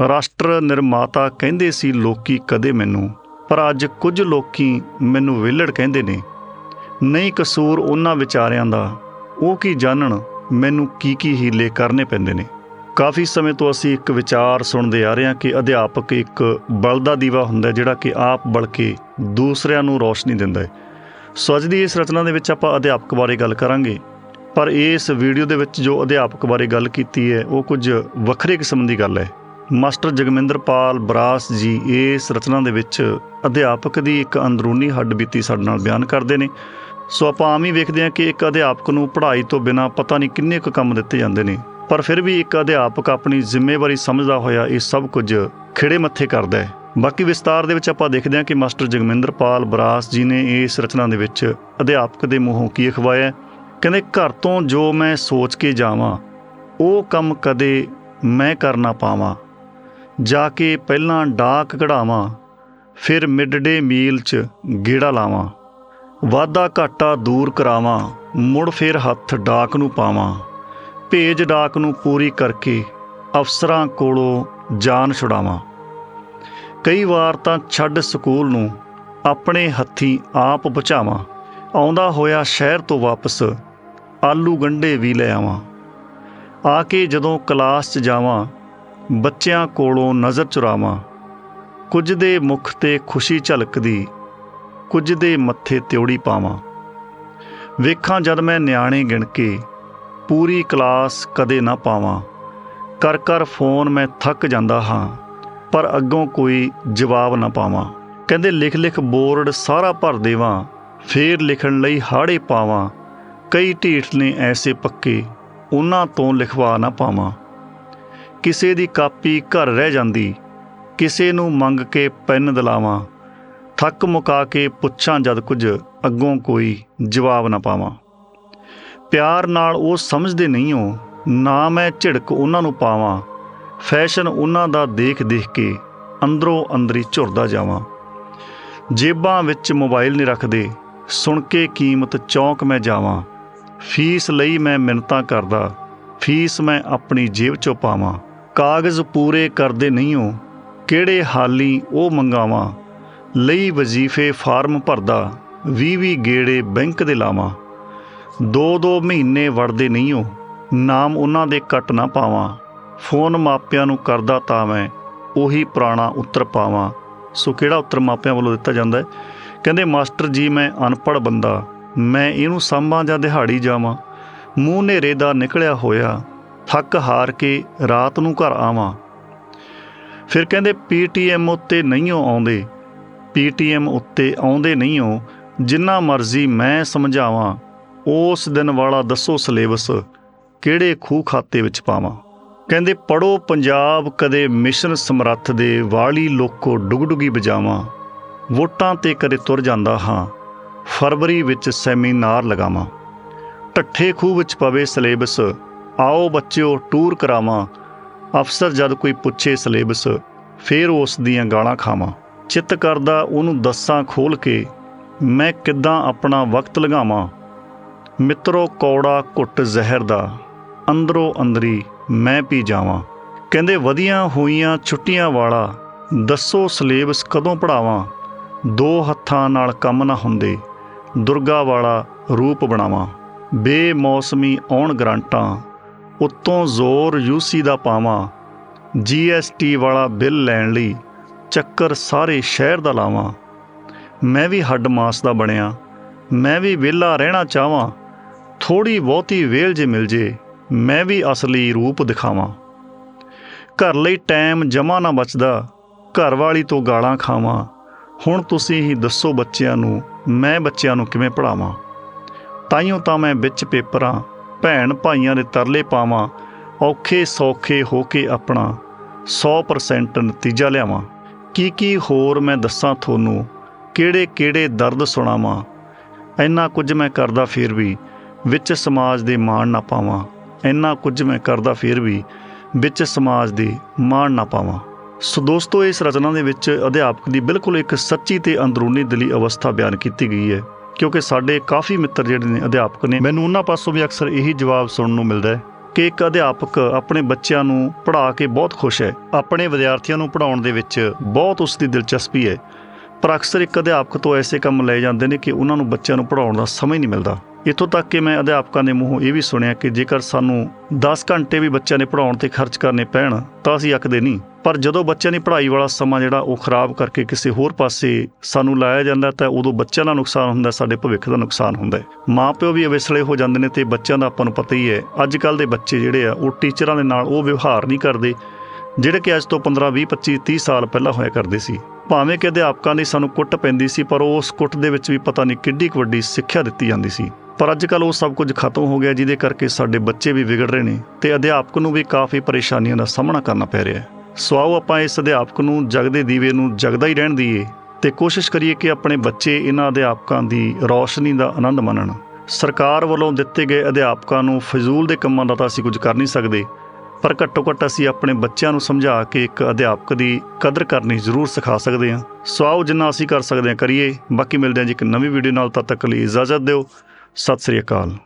ਰਾਸ਼ਟਰ ਨਿਰਮਾਤਾ ਕਹਿੰਦੇ ਸੀ, ਲੋਕੀ ਕਦੇ ਮੈਨੂੰ, ਪਰ ਅੱਜ ਕੁਝ ਲੋਕੀ ਮੈਨੂੰ ਵਿਹਲੜ ਕਹਿੰਦੇ ਨੇ। ਨਹੀਂ ਕਸੂਰ ਉਹਨਾਂ ਵਿਚਾਰਿਆਂ ਦਾ। ਉਹ ਕੀ ਜਾਣਨ ਮੈਨੂੰ ਕੀ ਕੀ ਹੀਲੇ ਕਰਨੇ ਪੈਂਦੇ ਨੇ? ਕਾਫੀ ਸਮੇਂ ਤੋਂ ਅਸੀਂ ਇੱਕ ਵਿਚਾਰ ਸੁਣਦੇ ਆ ਰਹੇ ਹਾਂ ਕਿ ਅਧਿਆਪਕ ਇੱਕ ਬਲਦਾ ਦੀਵਾ ਹੁੰਦਾ ਜਿਹੜਾ ਕਿ ਆਪ ਬਲ ਕੇ ਦੂਸਰਿਆਂ ਨੂੰ ਰੋਸ਼ਨੀ ਦਿੰਦਾ ਹੈ। ਸੋ ਅੱਜ ਦੀ ਇਸ ਰਚਨਾ ਦੇ ਵਿੱਚ ਆਪਾਂ ਅਧਿਆਪਕ ਬਾਰੇ ਗੱਲ ਕਰਾਂਗੇ। ਪਰ ਇਸ ਵੀਡੀਓ ਦੇ ਵਿੱਚ ਜੋ ਅਧਿਆਪਕ ਬਾਰੇ ਗੱਲ ਕੀਤੀ ਹੈ, ਉਹ ਕੁਝ ਵੱਖਰੇ ਕਿਸਮ ਦੀ ਗੱਲ ਹੈ। ਮਾਸਟਰ ਜਗਮਿੰਦਰਪਾਲ ਬਰਾਸ ਜੀ ਇਸ ਰਚਨਾ ਦੇ ਵਿੱਚ ਅਧਿਆਪਕ ਦੀ ਇੱਕ ਅੰਦਰੂਨੀ ਹੱਡਬੀਤੀ ਸਾਡੇ ਨਾਲ ਬਿਆਨ ਕਰਦੇ ਨੇ। ਸੋ ਆਪਾਂ ਆਮ ਹੀ ਵੇਖਦੇ ਹਾਂ ਕਿ ਇੱਕ ਅਧਿਆਪਕ ਨੂੰ ਪੜ੍ਹਾਈ ਤੋਂ ਬਿਨਾ ਪਤਾ ਨਹੀਂ ਕਿੰਨੇ ਕੁ ਕੰਮ ਦਿੱਤੇ ਜਾਂਦੇ ਨੇ। ਪਰ ਫਿਰ ਵੀ ਇੱਕ ਅਧਿਆਪਕ ਆਪਣੀ ਜ਼ਿੰਮੇਵਾਰੀ ਸਮਝਦਾ ਹੋਇਆ ਇਹ ਸਭ ਕੁਝ ਖਿੜੇ ਮੱਥੇ ਕਰਦਾ ਹੈ। ਬਾਕੀ ਵਿਸਤਾਰ ਦੇ ਵਿੱਚ ਆਪਾਂ ਦੇਖਦੇ ਹਾਂ ਕਿ ਮਾਸਟਰ ਜਗਮਿੰਦਰ ਪਾਲ ਬਰਾਸ ਜੀ ਨੇ ਇਸ ਰਚਨਾ ਦੇ ਵਿੱਚ ਅਧਿਆਪਕ ਦੇ ਮੂੰਹੋਂ ਕੀ ਅਖਵਾਇਆ ਕਹਿੰਦੇ, ਘਰ ਤੋਂ ਜੋ ਮੈਂ ਸੋਚ ਕੇ ਜਾਵਾਂ, ਉਹ ਕੰਮ ਕਦੇ ਮੈਂ ਕਰਨਾ ਪਾਵਾਂ। ਜਾ ਕੇ ਪਹਿਲਾਂ ਡਾਕ ਕਢਾਵਾਂ, ਫਿਰ ਮਿਡ ਡੇ ਮੀਲ 'ਚ ਗੇੜਾ ਲਾਵਾਂ, ਵਾਧਾ ਘਾਟਾ ਦੂਰ ਕਰਾਵਾਂ, ਮੁੜ ਫਿਰ ਹੱਥ ਡਾਕ ਨੂੰ ਪਾਵਾਂ, ਭੇਜ ਡਾਕ ਨੂੰ ਪੂਰੀ ਕਰਕੇ ਅਫਸਰਾਂ ਕੋਲੋਂ ਜਾਨ ਛੁਡਾਵਾਂ। ਕਈ ਵਾਰ ਤਾਂ ਛੱਡ ਸਕੂਲ ਨੂੰ ਆਪਣੇ ਹੱਥੀਂ ਆਪ ਬਚਾਵਾਂ ਆਉਂਦਾ ਹੋਇਆ ਸ਼ਹਿਰ ਤੋਂ ਵਾਪਸ ਆਲੂ ਗੰਢੇ ਵੀ ਲੈ ਆਵਾਂ। ਆ ਕੇ ਜਦੋਂ ਕਲਾਸ 'ਚ ਜਾਵਾਂ ਬੱਚਿਆਂ ਕੋਲੋਂ ਨਜ਼ਰ ਚੁਰਾਵਾਂ। ਕੁਝ ਦੇ ਮੁਖ ਤੇ ਖੁਸ਼ੀ ਝਲਕਦੀ, ਕੁਝ ਦੇ ਮੱਥੇ ਤਿਉੜੀ ਪਾਵਾਂ। ਵੇਖਾਂ ਜਦ ਮੈਂ ਨਿਆਣੇ ਗਿਣ ਕੇ, ਪੂਰੀ ਕਲਾਸ ਕਦੇ ਨਾ ਪਾਵਾਂ। ਕਰ ਕਰ ਫੋਨ ਮੈਂ ਥੱਕ ਜਾਂਦਾ ਹਾਂ, ਪਰ ਅੱਗੋਂ ਕੋਈ ਜਵਾਬ ਨਾ ਪਾਵਾਂ। ਕਹਿੰਦੇ ਲਿਖ ਲਿਖ ਬੋਰਡ ਸਾਰਾ ਭਰ ਦੇਵਾਂ, ਫੇਰ ਲਿਖਣ ਲਈ ਹਾੜੇ ਪਾਵਾਂ। ਕਈ ਢੀਠ ਨੇ ਐਸੇ ਪੱਕੇ, ਉਹਨਾਂ ਤੋਂ ਲਿਖਵਾ ਨਾ ਪਾਵਾਂ। ਕਿਸੇ ਦੀ ਕਾਪੀ ਘਰ ਰਹਿ ਜਾਂਦੀ, ਕਿਸੇ ਨੂੰ ਮੰਗ ਕੇ ਪੈਨ ਦਿਲਾਵਾਂ, ਥੱਕ ਮੁਕਾ ਕੇ ਪੁੱਛਾਂ ਜਦ ਕੁਝ ਅੱਗੋਂ ਕੋਈ ਜਵਾਬ ਨਾ ਪਾਵਾਂ। ਪਿਆਰ ਨਾਲ ਉਹ ਸਮਝਦੇ ਨਹੀਂ ਹੋ, ਨਾ ਮੈਂ ਝਿੜਕ ਉਹਨਾਂ ਨੂੰ ਪਾਵਾਂ, ਫੈਸ਼ਨ ਉਹਨਾਂ ਦਾ ਦੇਖ ਦੇਖ ਕੇ ਅੰਦਰੋਂ ਅੰਦਰੀ ਝੁਰਦਾ ਜਾਵਾਂ। ਜੇਬਾਂ ਵਿੱਚ ਮੋਬਾਈਲ ਨਹੀਂ ਰੱਖਦੇ, ਸੁਣ ਕੇ ਕੀਮਤ ਚੌਂਕ ਮੈਂ ਜਾਵਾਂ, ਫੀਸ ਲਈ ਮੈਂ ਮਿੰਨਤਾਂ ਕਰਦਾ, ਫੀਸ ਮੈਂ ਆਪਣੀ ਜੇਬ ਚੋਂ ਪਾਵਾਂ। ਕਾਗਜ਼ ਪੂਰੇ ਕਰਦੇ ਨਹੀਂ ਹੋ, ਕਿਹੜੇ ਹਾਲੀ ਉਹ ਮੰਗਾਵਾਂ, ਲਈ ਵਜ਼ੀਫੇ ਫਾਰਮ ਭਰਦਾ 20-20 ਗੇੜੇ ਬੈਂਕ ਦੇ ਲਾਵਾਂ। ਦੋ ਦੋ ਮਹੀਨੇ ਵੜਦੇ ਨਹੀਂ ਹੋ, ਨਾਮ ਉਹਨਾਂ ਦੇ ਕੱਟ ਨਾ ਪਾਵਾਂ। ਫੋਨ ਮਾਪਿਆਂ ਨੂੰ ਕਰਦਾ ਤਾਂ ਮੈਂ ਉਹੀ ਪੁਰਾਣਾ ਉੱਤਰ ਪਾਵਾਂ। ਸੋ ਕਿਹੜਾ ਉੱਤਰ ਮਾਪਿਆਂ ਵੱਲੋਂ ਦਿੱਤਾ ਜਾਂਦਾ ਹੈ? ਕਹਿੰਦੇ, ਮਾਸਟਰ ਜੀ, ਮੈਂ ਅਨਪੜ੍ਹ ਬੰਦਾ। ਮੈਂ ਇਹਨੂੰ ਸਾਂਭਾਂ ਜਾਂ ਦਿਹਾੜੀ ਜਾਵਾਂ। ਮੂੰਹ ਹਨੇਰੇ ਦਾ ਨਿਕਲਿਆ ਹੋਇਆ ਥੱਕ ਹਾਰ ਕੇ ਰਾਤ ਨੂੰ ਘਰ ਆਵਾਂ। ਫਿਰ ਕਹਿੰਦੇ ਪੀਟੀਐਮ ਉੱਤੇ ਨਹੀਂ ਓ ਆਉਂਦੇ ਪੀਟੀਐਮ ਉੱਤੇ ਆਉਂਦੇ ਨਹੀਂ ਹੋ ਜਿੰਨਾ ਮਰਜ਼ੀ ਮੈਂ ਸਮਝਾਵਾਂ, ਉਸ ਦਿਨ ਵਾਲਾ ਦੱਸੋ ਸਿਲੇਬਸ ਕਿਹੜੇ ਖੂਹ ਖਾਤੇ ਵਿੱਚ ਪਾਵਾਂ। ਕਹਿੰਦੇ ਪੜੋ ਪੰਜਾਬ, ਕਦੇ ਮਿਸ਼ਨ ਸਮਰੱਥ ਦੇ ਵਾਲੀ ਲੋਕੋ ਡੁਗਡੁਗੀ ਬਜਾਵਾਂ ਵੋਟਾਂ ਤੇ ਕਦੇ ਤੁਰ ਜਾਂਦਾ ਹਾਂ, ਫਰਵਰੀ ਵਿੱਚ ਸੈਮੀਨਾਰ ਲਗਾਵਾਂ। ਠੱਠੇ ਖੂਹ ਵਿੱਚ ਪਵੇ ਸਿਲੇਬਸ ਆਓ ਬੱਚਿਓ, ਟੂਰ ਕਰਾਵਾਂ। ਅਫਸਰ ਜਦ ਕੋਈ ਪੁੱਛੇ ਸਿਲੇਬਸ, ਫੇਰ ਉਸ ਦੀਆਂ ਗਾਲਾਂ ਖਾਵਾਂ। ਚਿੱਤ ਕਰਦਾ ਉਹਨੂੰ ਦੱਸਾਂ ਖੋਲ ਕੇ, ਮੈਂ ਕਿੱਦਾਂ ਆਪਣਾ ਵਕਤ ਲਗਾਵਾਂ ਮਿੱਤਰੋ, ਕੌੜਾ ਘੁੱਟ ਜ਼ਹਿਰ ਦਾ। ਅੰਦਰੋਂ ਅੰਦਰੀ ਮੈਂ ਪੀ ਜਾਵਾਂ। ਕਹਿੰਦੇ, ਵਧੀਆਂ ਹੋਈਆਂ ਛੁੱਟੀਆਂ ਵਾਲਾ, ਦੱਸੋ ਸਿਲੇਬਸ ਕਦੋਂ ਪੜਾਵਾਂ ਦੋ ਹੱਥਾਂ ਨਾਲ ਕੰਮ ਨਾ ਹੁੰਦੇ, ਦੁਰਗਾ ਵਾਲਾ ਰੂਪ ਬਣਾਵਾਂ। ਬੇਮੌਸਮੀ ਆਉਣ ਗਰੰਟਾਂ ਉੱਤੋਂ ਜ਼ੋਰ ਯੂਸੀ ਦਾ ਪਾਵਾਂ ਜੀਐਸਟੀ ਵਾਲਾ ਬਿੱਲ ਲੈਣ ਲਈ ਚੱਕਰ ਸਾਰੇ ਸ਼ਹਿਰ ਦਾ ਲਾਵਾਂ। ਮੈਂ ਵੀ ਹੱਡ ਮਾਸ ਦਾ ਬਣਿਆ, ਮੈਂ ਵੀ ਵਿਹਲਾ ਰਹਿਣਾ ਚਾਹਾਂ ਥੋੜੀ ਬਹੁਤੀ ਵੇਲ ਜੇ ਮਿਲ ਜੇ, ਮੈਂ ਵੀ ਅਸਲੀ ਰੂਪ ਦਿਖਾਵਾਂ। ਘਰ ਲਈ ਟਾਈਮ ਜਮਾ ਨਾ ਬਚਦਾ, ਘਰ ਵਾਲੀ ਤੋਂ ਗਾਲਾਂ ਖਾਵਾਂ, ਹੁਣ ਤੁਸੀਂ ਹੀ ਦੱਸੋ ਬੱਚਿਆਂ ਨੂੰ, ਮੈਂ ਬੱਚਿਆਂ ਨੂੰ ਕਿਵੇਂ ਪੜਾਵਾਂ ਤਾਈਓ ਤਾਂ ਮੈਂ ਵਿੱਚ ਪੇਪਰਾਂ ਭੈਣ ਭਾਈਆਂ ਦੇ ਤਰਲੇ ਪਾਵਾਂ, ਔਖੇ ਸੌਖੇ ਹੋ ਕੇ ਆਪਣਾ 100% ਨਤੀਜਾ ਲਿਆਵਾਂ। ਕੀ ਕੀ ਹੋਰ ਮੈਂ ਦੱਸਾਂ ਤੁਹਾਨੂੰ ਕਿਹੜੇ ਕਿਹੜੇ ਦਰਦ ਸੁਣਾਵਾਂ, ਇੰਨਾ ਕੁਝ ਮੈਂ ਕਰਦਾ ਫਿਰ ਵੀ ਵਿੱਚ ਸਮਾਜ ਦੇ ਮਾਣ ਨਾ ਪਾਵਾਂ, ਇੰਨਾ ਕੁਝ ਮੈਂ ਕਰਦਾ ਫਿਰ ਵੀ ਵਿੱਚ ਸਮਾਜ ਦੇ ਮਾਣ ਨਾ ਪਾਵਾਂ। ਸੋ ਦੋਸਤੋ, ਇਸ ਰਚਨਾ ਦੇ ਵਿੱਚ ਅਧਿਆਪਕ ਦੀ ਬਿਲਕੁਲ ਇੱਕ ਸੱਚੀ ਤੇ ਅੰਦਰੂਨੀ ਦਿਲੀ ਅਵਸਥਾ ਬਿਆਨ ਕੀਤੀ ਗਈ ਹੈ। ਕਿਉਂਕਿ ਸਾਡੇ ਕਾਫੀ ਮਿੱਤਰ ਜਿਹੜੇ ਨੇ, ਅਧਿਆਪਕ ਨੇ, ਮੈਨੂੰ ਉਹਨਾਂ ਪਾਸੋਂ ਵੀ ਅਕਸਰ ਇਹੀ ਜਵਾਬ ਸੁਣਨ ਨੂੰ ਮਿਲਦਾ ਹੈ ਕਿ ਇੱਕ ਅਧਿਆਪਕ ਆਪਣੇ ਬੱਚਿਆਂ ਨੂੰ ਪੜ੍ਹਾ ਕੇ ਬਹੁਤ ਖੁਸ਼ ਹੈ। ਆਪਣੇ ਵਿਦਿਆਰਥੀਆਂ ਨੂੰ ਪੜ੍ਹਾਉਣ ਦੇ ਵਿੱਚ ਬਹੁਤ ਉਸ ਦੀ ਦਿਲਚਸਪੀ ਹੈ। ਪਰ ਅਕਸਰ ਇੱਕ ਅਧਿਆਪਕ ਤੋਂ ਐਸੇ ਕੰਮ ਲਏ ਜਾਂਦੇ ਨੇ ਕਿ ਉਹਨਾਂ ਨੂੰ ਬੱਚਿਆਂ ਨੂੰ ਪੜ੍ਹਾਉਣ ਦਾ ਸਮਾਂ ਹੀ ਨਹੀਂ ਮਿਲਦਾ। ਇੱਥੋਂ ਤੱਕ ਕਿ ਮੈਂ ਅਧਿਆਪਕਾਂ ਦੇ ਮੂੰਹੋਂ ਇਹ ਵੀ ਸੁਣਿਆ ਕਿ ਜੇਕਰ ਸਾਨੂੰ 10 ਘੰਟੇ ਵੀ ਬੱਚਿਆਂ ਨੇ ਪੜ੍ਹਾਉਣ ਤੇ ਖਰਚ ਕਰਨੇ ਪੈਣ, ਤਾਂ ਅਸੀਂ ਅੱਕਦੇ ਨਹੀਂ। ਪਰ ਜਦੋਂ ਬੱਚਿਆਂ ਦੀ ਪੜ੍ਹਾਈ ਵਾਲਾ ਸਮਾਂ ਜਿਹੜਾ ਉਹ ਖਰਾਬ ਕਰਕੇ ਕਿਸੇ ਹੋਰ ਪਾਸੇ ਸਾਨੂੰ ਲਾਇਆ ਜਾਂਦਾ, ਤਾਂ ਉਦੋਂ ਬੱਚਿਆਂ ਦਾ ਨੁਕਸਾਨ ਹੁੰਦਾ, ਸਾਡੇ ਭਵਿੱਖ ਦਾ ਨੁਕਸਾਨ ਹੁੰਦਾ ਹੈ। ਮਾਪਿਓ ਵੀ ਅਵੇਸਲੇ ਹੋ ਜਾਂਦੇ ਨੇ ਤੇ ਬੱਚਿਆਂ ਦਾ ਆਪਾਂ ਨੂੰ ਪਤਾ ਹੀ ਹੈ ਅੱਜ ਕੱਲ ਦੇ ਬੱਚੇ ਜਿਹੜੇ ਆ, ਉਹ ਟੀਚਰਾਂ ਦੇ ਨਾਲ ਉਹ ਵਿਵਹਾਰ ਨਹੀਂ ਕਰਦੇ, ਜਿਹੜੇ ਕਿ ਅੱਜ ਤੋਂ 15 20 25 30 ਸਾਲ ਪਹਿਲਾਂ ਹੋਇਆ ਕਰਦੇ ਸੀ। ਭਾਵੇਂ ਕਿ ਅਧਿਆਪਕਾਂ ਦੀ ਸਾਨੂੰ ਕੁੱਟ ਪੈਂਦੀ ਸੀ, ਪਰ ਉਸ ਕੁੱਟ ਦੇ ਵਿੱਚ ਵੀ ਪਤਾ ਨਹੀਂ ਕਿੱਡੀ ਕੁ ਵੱਡੀ ਸਿੱਖਿਆ ਦਿੱਤੀ ਜਾਂਦੀ ਸੀ। ਪਰ ਅੱਜ ਕੱਲ ਉਹ ਸਭ ਕੁਝ ਖਤਮ ਹੋ ਗਿਆ, ਜਿਹਦੇ ਕਰਕੇ ਸਾਡੇ ਬੱਚੇ ਵੀ ਵਿਗੜ ਰਹੇ ਨੇ ਤੇ ਅਧਿਆਪਕ ਨੂੰ ਵੀ ਕਾਫੀ ਪਰੇਸ਼ਾਨੀਆਂ ਦਾ ਸਾਹਮਣਾ ਕਰਨਾ ਪੈ ਰਿਹਾ ਹੈ। ਸੋ ਆਓ ਆਪਾਂ ਇਸ ਅਧਿਆਪਕ ਨੂੰ ਜਗਦੇ ਦੀਵੇ ਨੂੰ ਜਗਦਾ ਹੀ ਰਹਿਣ ਦਈਏ ਤੇ ਕੋਸ਼ਿਸ਼ ਕਰੀਏ ਕਿ ਆਪਣੇ ਬੱਚੇ ਇਹਨਾਂ ਅਧਿਆਪਕਾਂ ਦੀ ਰੌਸ਼ਨੀ ਦਾ ਆਨੰਦ ਮਾਣਨ। ਸਰਕਾਰ ਵੱਲੋਂ ਦਿੱਤੇ ਗਏ ਅਧਿਆਪਕਾਂ ਨੂੰ ਫਜ਼ੂਲ ਦੇ ਕੰਮਾਂ ਦਾ ਤਾਂ ਅਸੀਂ ਕੁਝ ਕਰ ਨਹੀਂ ਸਕਦੇ, ਪਰ ਘੱਟੋ ਘੱਟ ਅਸੀਂ ਆਪਣੇ ਬੱਚਿਆਂ ਨੂੰ ਸਮਝਾ ਕੇ ਇੱਕ ਅਧਿਆਪਕ ਦੀ ਕਦਰ ਕਰਨੀ ਜ਼ਰੂਰ ਸਿਖਾ ਸਕਦੇ ਹਾਂ। ਸੋ ਆਓ ਜਿੰਨਾ ਅਸੀਂ ਕਰ ਸਕਦੇ ਹਾਂ ਕਰੀਏ। ਬਾਕੀ ਮਿਲਦੇ ਹਾਂ ਜੀ ਇੱਕ ਨਵੀਂ ਵੀਡੀਓ ਨਾਲ, ਤਦ ਤੱਕ ਲਈ ਇਜਾਜ਼ਤ ਦਿਓ। ਸਤਿ ਸ੍ਰੀ ਅਕਾਲ।